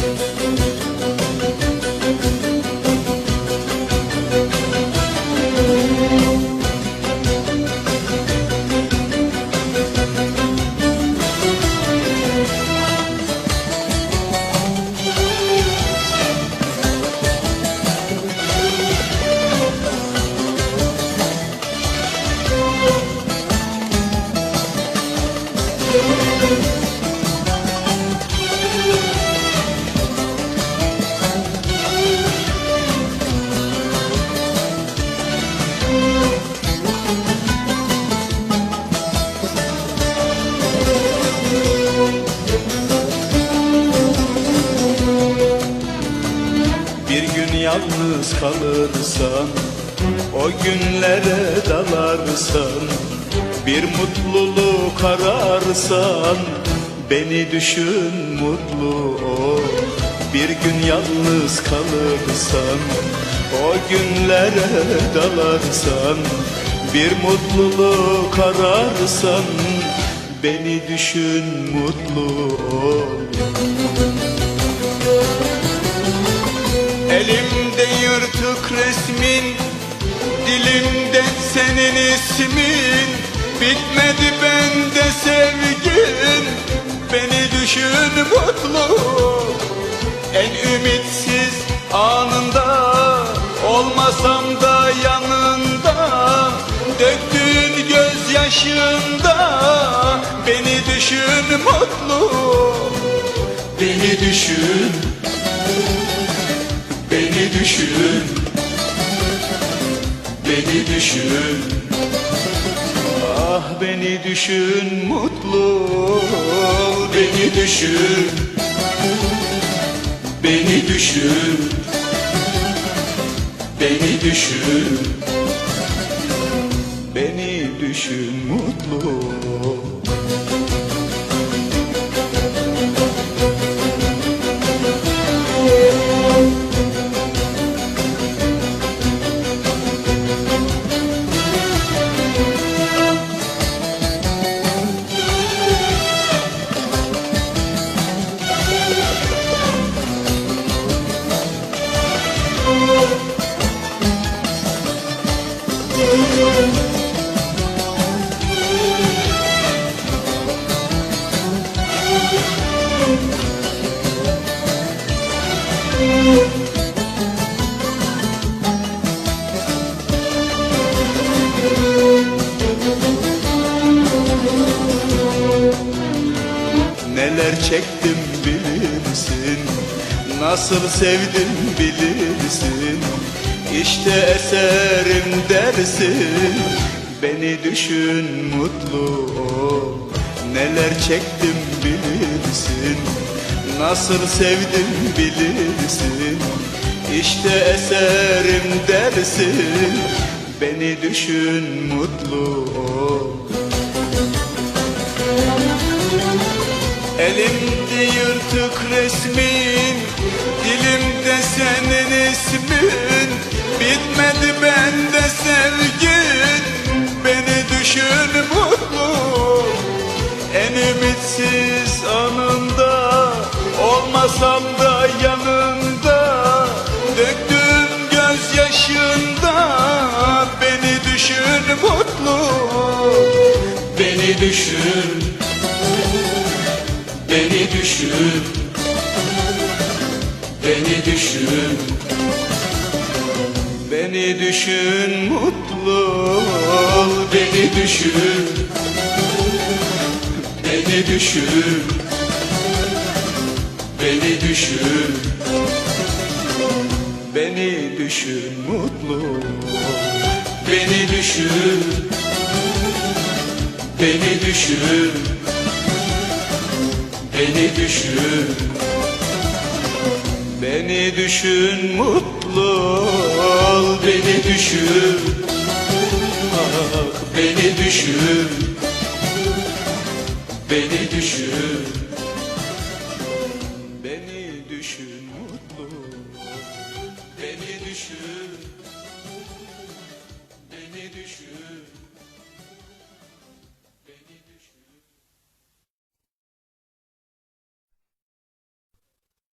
Bir yalnız kalırsan O günlere dalarsan Bir mutluluk ararsan Beni düşün mutlu ol. Bir gün yalnız kalırsan O günlere dalarsan Bir mutluluk ararsan Beni düşün mutlu ol senin ismin Bitmedi bende sevgin. Beni düşün mutlu En ümitsiz anında. Olmasam da yanında Döktüğün gözyaşında. Beni düşün mutlu Beni düşün Beni düşün. Ah beni düşün mutlu Beni düşün. Beni düşün. Beni düşün. Beni düşün mutlu Neler çektim bilirsin Nasıl sevdim bilirsin İşte eserim dersin. Beni düşün mutlu ol. Neler çektim bilirsin Nasıl sevdim bilirsin İşte eserim dersin. Beni düşün mutlu ol Elimde yırtık resmin Dilimde senin ismin. Bitmedi bende sevgin Beni düşün mutlu. En ümitsiz anında Olmasam da yanında. Döktüğüm gözyaşında Beni düşün mutlu. Beni düşün düşün. Beni düşün. Beni düşün mutlu ol. Beni düşün. Beni düşün. Beni düşün. Beni düşün mutlu ol. Beni düşün. Beni düşün beni düşün. Beni düşün mutlu ol. Beni düşün. Ah, Beni düşün. Beni düşün. Beni düşün mutlu Beni düşün. Beni düşün.